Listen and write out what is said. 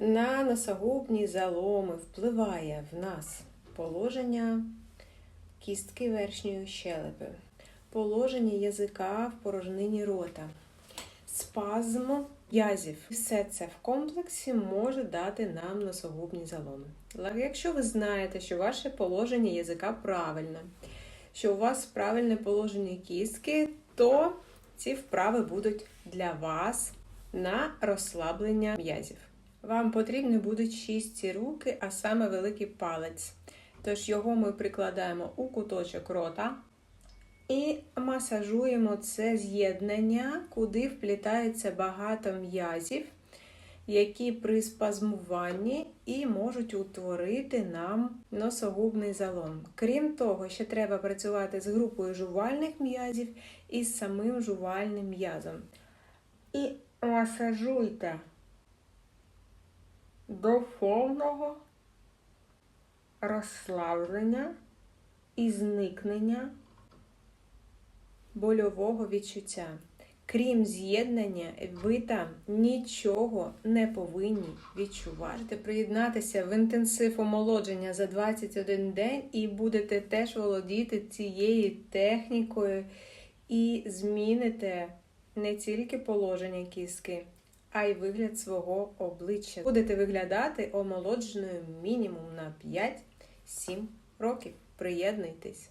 На носогубні заломи впливає в нас положення кістки верхньої щелепи, положення язика в порожнині рота, спазм язів. Все це в комплексі може дати нам носогубні заломи. Але Якщо ви знаєте, що ваше положення язика правильне, що у вас правильне положення кістки, то ці вправи будуть для вас на розслаблення м'язів. Вам потрібні будуть чисті руки, а саме великий палець. Тож його ми прикладаємо у куточок рота і масажуємо це з'єднання, куди вплітається багато м'язів, які при спазмуванні і можуть утворити нам носогубний залом. Крім того, ще треба працювати з групою жувальних м'язів і з самим жувальним м'язом. І масажуйте до повного розслаблення і зникнення больового відчуття. Крім з'єднання, ви там нічого не повинні відчувати. Приєднатися в інтенсив омолодження за 21 день і будете теж володіти цією технікою і зміните не тільки положення кістки, а й вигляд свого обличчя. Будете виглядати омолодженою мінімум на 5-7 років. Приєднуйтесь!